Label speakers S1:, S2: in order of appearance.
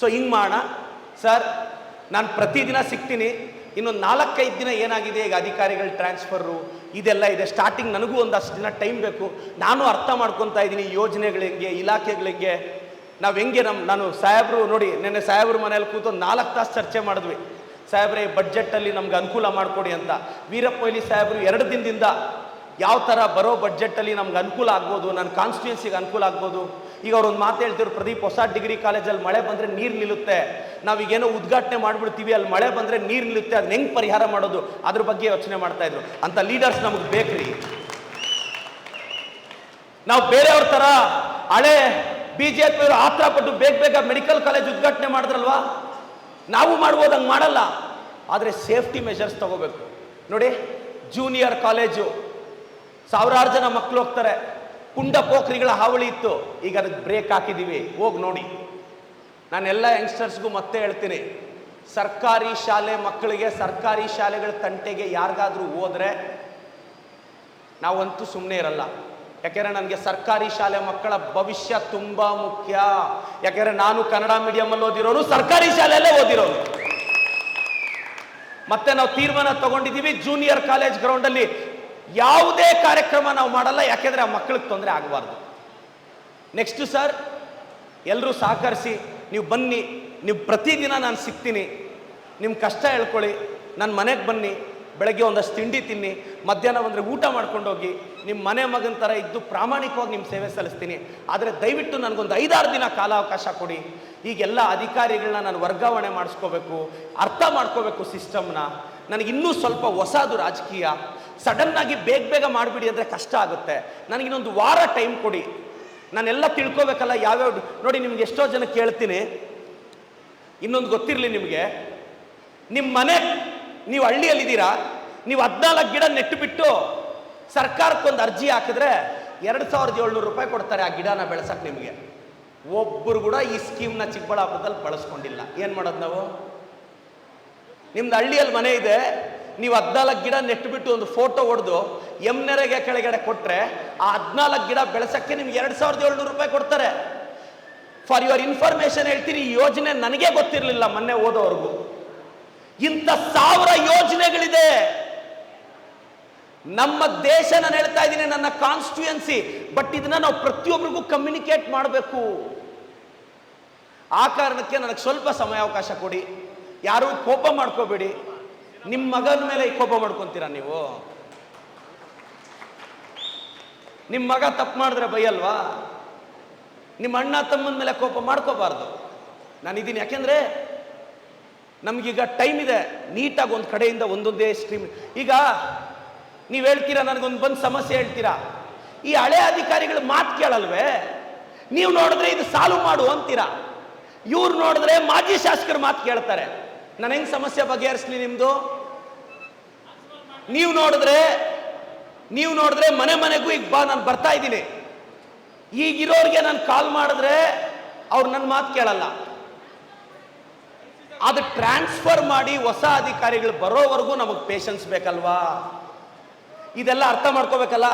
S1: So ಹಿಂಗೆ ಮಾಡೋಣ sir ನಾನು ಪ್ರತಿದಿನ ಸಿಗ್ತೀನಿ. ಇನ್ನೊಂದು ನಾಲ್ಕೈದು ದಿನ ಏನಾಗಿದೆ? ಈಗ ಅಧಿಕಾರಿಗಳ ಟ್ರಾನ್ಸ್ಫರು ಇದೆಲ್ಲ ಇದೆ. ಸ್ಟಾರ್ಟಿಂಗ್ ನನಗೂ ಒಂದಷ್ಟು ದಿನ ಟೈಮ್ ಬೇಕು. ನಾನು ಅರ್ಥ ಮಾಡ್ಕೊತಾ ಇದ್ದೀನಿ ಯೋಜನೆಗಳಿಗೆ, ಇಲಾಖೆಗಳಿಗೆ. ನಾವು ಹೆಂಗೆ ನಮ್ಮ ನಾನು ಸಾಹೇಬರು ನೋಡಿ, ನಿನ್ನೆ ಸಾಹೇಬ್ರ ಮನೇಲಿ ಕೂತು ನಾಲ್ಕು ತಾಸು ಚರ್ಚೆ ಮಾಡಿದ್ವಿ. ಸಾಹೇಬ್ರೆ ಬಡ್ಜೆಟಲ್ಲಿ ನಮ್ಗೆ ಅನುಕೂಲ ಮಾಡಿಕೊಡಿ ಅಂತ. ವೀರಪ್ಪ ಮೊಯ್ಲಿ ಸಾಹೇಬರು ಎರಡು ದಿನದಿಂದ ಯಾವ ಥರ ಬರೋ ಬಡ್ಜೆಟಲ್ಲಿ ನಮ್ಗೆ ಅನುಕೂಲ ಆಗ್ಬೋದು? ನನ್ನ ಕಾನ್ಸ್ಟಿಟ್ಯೂನ್ಸಿಗೆ ಅನುಕೂಲ ಆಗ್ಬೋದು? ಈಗ ಅವ್ರು ಒಂದು ಮಾತು ಹೇಳ್ತಿದ್ರು, ಪ್ರದೀಪ್, ಹೊಸ ಡಿಗ್ರಿ ಕಾಲೇಜಲ್ಲಿ ಮಳೆ ಬಂದರೆ ನೀರು ನಿಲ್ಲುತ್ತೆ. ನಾವೀಗೇನೋ ಉದ್ಘಾಟನೆ ಮಾಡಿಬಿಡ್ತೀವಿ, ಅಲ್ಲಿ ಮಳೆ ಬಂದರೆ ನೀರು ನಿಲ್ಲುತ್ತೆ ಅದನ್ನ ಹೆಂಗೆ ಪರಿಹಾರ ಮಾಡೋದು? ಅದ್ರ ಬಗ್ಗೆ ಯೋಚನೆ ಮಾಡ್ತಾ ಇದ್ರು. ಅಂತ ಲೀಡರ್ಸ್ ನಮಗೆ ಬೇಕ್ರಿ. ನಾವು ಬೇರೆಯವ್ರ ಥರ ಹಳೆ ಬಿ ಜೆ ಪಿಯವರು ಆತ್ರ ಪಟ್ಟು ಬೇಗ ಬೇಗ ಮೆಡಿಕಲ್ ಕಾಲೇಜ್ ಉದ್ಘಾಟನೆ ಮಾಡಿದ್ರಲ್ವಾ? ನಾವು ಮಾಡ್ಬೋದು, ಹಂಗೆ ಮಾಡಲ್ಲ. ಆದರೆ ಸೇಫ್ಟಿ ಮೆಷರ್ಸ್ ತಗೋಬೇಕು. ನೋಡಿ, ಜೂನಿಯರ್ ಕಾಲೇಜು. ಸಾವಿರಾರು ಜನ ಮಕ್ಕಳು ಹೋಗ್ತಾರೆ. ಪುಂಡ ಪೋಖ್ರಿಗಳ ಹಾವಳಿ ಇತ್ತು. ಈಗ ಅದಕ್ಕೆ ಬ್ರೇಕ್ ಹಾಕಿದ್ದೀವಿ ಹೋಗಿ ನೋಡಿ. ನಾನೆಲ್ಲ ಯಂಗ್ಸ್ಟರ್ಸ್ಗೂ ಮತ್ತೆ ಹೇಳ್ತೀನಿ. ಸರ್ಕಾರಿ ಶಾಲೆ ಮಕ್ಕಳಿಗೆ ಸರ್ಕಾರಿ ಶಾಲೆಗಳ ತಂಟೆಗೆ ಯಾರಿಗಾದರೂ ಹೋದರೆ ನಾವಂತೂ ಸುಮ್ಮನೆ ಇರಲ್ಲ. ಯಾಕೆಂದರೆ ನನಗೆ ಸರ್ಕಾರಿ ಶಾಲೆ ಮಕ್ಕಳ ಭವಿಷ್ಯ ತುಂಬ ಮುಖ್ಯ. ಯಾಕೆಂದ್ರೆ ನಾನು ಕನ್ನಡ ಮೀಡಿಯಮಲ್ಲಿ ಓದಿರೋನು, ಸರ್ಕಾರಿ ಶಾಲೆಯಲ್ಲೇ ಓದಿರೋನು. ಮತ್ತೆ ನಾವು ತೀರ್ಮಾನ ತಗೊಂಡಿದ್ದೀವಿ ಜೂನಿಯರ್ ಕಾಲೇಜ್ ಗ್ರೌಂಡಲ್ಲಿ ಯಾವುದೇ ಕಾರ್ಯಕ್ರಮ ನಾವು ಮಾಡಲ್ಲ, ಯಾಕೆಂದರೆ ಆ ಮಕ್ಕಳಿಗೆ ತೊಂದರೆ ಆಗಬಾರ್ದು. ನೆಕ್ಸ್ಟ್ ಸರ್ ಎಲ್ಲರೂ ಸಹಕರಿಸಿ, ನೀವು ಬನ್ನಿ, ನೀವು ಪ್ರತಿದಿನ ನಾನು ಸಿಗ್ತೀನಿ. ನಿಮ್ಮ ಕಷ್ಟ ಹೇಳ್ಕೊಳ್ಳಿ ನನ್ನ ಮನೆಗೆ ಬನ್ನಿ, ಬೆಳಗ್ಗೆ ಒಂದಷ್ಟು ತಿಂಡಿ ತಿನ್ನಿ, ಮಧ್ಯಾಹ್ನ ಬಂದರೆ ಊಟ ಮಾಡ್ಕೊಂಡು ಹೋಗಿ ನಿಮ್ಮ ಮನೆ ಮಗನ ಥರ ಇದ್ದು ಪ್ರಾಮಾಣಿಕವಾಗಿ ನಿಮ್ಮ ಸೇವೆ ಸಲ್ಲಿಸ್ತೀನಿ. ಆದರೆ ದಯವಿಟ್ಟು ನನಗೊಂದು ಐದಾರು ದಿನ ಕಾಲಾವಕಾಶ ಕೊಡಿ. ಈಗೆಲ್ಲ ಅಧಿಕಾರಿಗಳನ್ನ ನಾನು ವರ್ಗಾವಣೆ ಮಾಡಿಸ್ಕೋಬೇಕು, ಅರ್ಥ ಮಾಡ್ಕೋಬೇಕು ಸಿಸ್ಟಮ್ನ. ನನಗಿನ್ನೂ ಸ್ವಲ್ಪ ಹೊಸದು ರಾಜಕೀಯ. ಸಡನ್ನಾಗಿ ಬೇಗ ಬೇಗ ಮಾಡಿಬಿಡಿ ಅಂದರೆ ಕಷ್ಟ ಆಗುತ್ತೆ. ನನಗೆ ಇನ್ನೊಂದು ವಾರ ಟೈಮ್ ಕೊಡಿ. ನಾನೆಲ್ಲ ತಿಳ್ಕೊಬೇಕಲ್ಲ ಯಾವ್ಯಾವ ನೋಡಿ, ನಿಮ್ಗೆ ಎಷ್ಟೋ ಜನ ಕೇಳ್ತೀನಿ. ಇನ್ನೊಂದು ಗೊತ್ತಿರಲಿ ನಿಮಗೆ. ನಿಮ್ಮ ಮನೆ, ನೀವು ಹಳ್ಳಿಯಲ್ಲಿದ್ದೀರಾ? ನೀವು ಹದಿನಾಲ್ಕು ಗಿಡ ನೆಟ್ಟು ಬಿಟ್ಟು ಸರ್ಕಾರಕ್ಕೊಂದು ಅರ್ಜಿ ಹಾಕಿದ್ರೆ ಎರಡು ಸಾವಿರದ ಏಳ್ನೂರು ರೂಪಾಯಿ ಕೊಡ್ತಾರೆ ಆ ಗಿಡನ ಬೆಳೆಸಕ್ಕೆ ನಿಮಗೆ. ಒಬ್ಬರು ಕೂಡ ಈ ಸ್ಕೀಮ್ನ ಚಿಕ್ಕಬಳ್ಳಾಪುರದಲ್ಲಿ ಬಳಸ್ಕೊಂಡಿಲ್ಲ. ಏನು ಮಾಡೋದು ನಾವು? ನಿಮ್ದು ಹಳ್ಳಿಯಲ್ಲಿ ಮನೆ ಇದೆ. ನೀವು ಹದಿನಾಲ್ಕು ಗಿಡ ನೆಟ್ಟುಬಿಟ್ಟು ಒಂದು ಫೋಟೋ ಹೊಡೆದು ಎಮ್ನೆರೆಗೆ ಕೆಳಗಡೆ ಕೊಟ್ಟರೆ ಆ ಹದಿನಾಲ್ಕು ಗಿಡ ಬೆಳೆಸೋಕ್ಕೆ ನಿಮ್ಗೆ ಎರಡು ಸಾವಿರದ ಏಳ್ನೂರು ರೂಪಾಯಿ ಕೊಡ್ತಾರೆ. ಫಾರ್ ಯುವರ್ ಇನ್ಫಾರ್ಮೇಶನ್ ಹೇಳ್ತೀನಿ, ಈ ಯೋಜನೆ ನನಗೆ ಗೊತ್ತಿರಲಿಲ್ಲ ಮೊನ್ನೆ ಓದೋವರೆಗೂ. ಇಂಥ ಸಾವಿರ ಯೋಜನೆಗಳಿದೆ. ನಮ್ಮ ದೇಶ ನಾನು ಹೇಳ್ತಾ ಇದ್ದೀನಿ, ನನ್ನ ಕಾನ್ಸ್ಟಿಟ್ಯೂಯನ್ಸಿ ಬಟ್ ಇದನ್ನ ನಾವು ಪ್ರತಿಯೊಬ್ಬರಿಗೂ ಕಮ್ಯುನಿಕೇಟ್ ಮಾಡಬೇಕು. ಆ ಕಾರಣಕ್ಕೆ ನನಗೆ ಸ್ವಲ್ಪ ಸಮಯಾವಕಾಶ ಕೊಡಿ. ಯಾರೂ ಕೋಪ ಮಾಡ್ಕೋಬೇಡಿ. ನಿಮ್ಮ ಮಗನ ಮೇಲೆ ಕೋಪ ಮಾಡ್ಕೊಂತೀರಾ ನೀವು? ನಿಮ್ಮ ಮಗ ತಪ್ಪು ಮಾಡಿದ್ರೆ ಬೈಯಲ್ವಾ? ನಿಮ್ಮ ಅಣ್ಣ ತಮ್ಮನ ಮೇಲೆ ಕೋಪ ಮಾಡ್ಕೋಬಾರ್ದು. ನಾನಿದ್ದೀನಿ ಯಾಕೆಂದ್ರೆ ನಮಗೀಗ ಟೈಮ್ ಇದೆ. ನೀಟಾಗಿ ಒಂದು ಕಡೆಯಿಂದ ಒಂದೊಂದೇ ಸ್ಟ್ರೀಮ್ ಈಗ ನೀವು ಹೇಳ್ತೀರಾ, ನನಗೊಂದು ಬಂದು ಸಮಸ್ಯೆ ಹೇಳ್ತೀರಾ? ಈ ಹಳೆ ಅಧಿಕಾರಿಗಳು ಮಾತು ಕೇಳಲ್ವೇ? ನೀವು ನೋಡಿದ್ರೆ ಇದು ಸಾಲ್ವ್ ಮಾಡು ಅಂತೀರಾ? ಇವ್ರು ನೋಡಿದ್ರೆ ಮಾಜಿ ಶಾಸಕರು ಮಾತು ಕೇಳ್ತಾರೆ. ನಾನು ಹೆಂಗ್ ಸಮಸ್ಯೆ ಬಗೆಹರಿಸ್ಲಿ ನಿಮ್ಮದು ನೀವು ನೋಡಿದ್ರೆ ನೀವು ನೋಡಿದ್ರೆ ಮನೆ ಮನೆಗೂ ಈಗ ಬಾ, ನಾನು ಬರ್ತಾ ಇದ್ದೀನಿ. ಈಗಿರೋರಿಗೆ ನಾನು ಕಾಲ್ ಮಾಡಿದ್ರೆ ಅವ್ರು ನನ್ನ ಮಾತು ಕೇಳಲ್ಲ. ಅದು ಟ್ರಾನ್ಸ್ಫರ್ ಮಾಡಿ ಹೊಸ ಅಧಿಕಾರಿಗಳು ಬರೋವರೆಗೂ ನಮಗೆ ಪೇಷನ್ಸ್ ಬೇಕಲ್ವಾ? ಇದೆಲ್ಲ ಅರ್ಥ ಮಾಡ್ಕೋಬೇಕಲ್ಲ?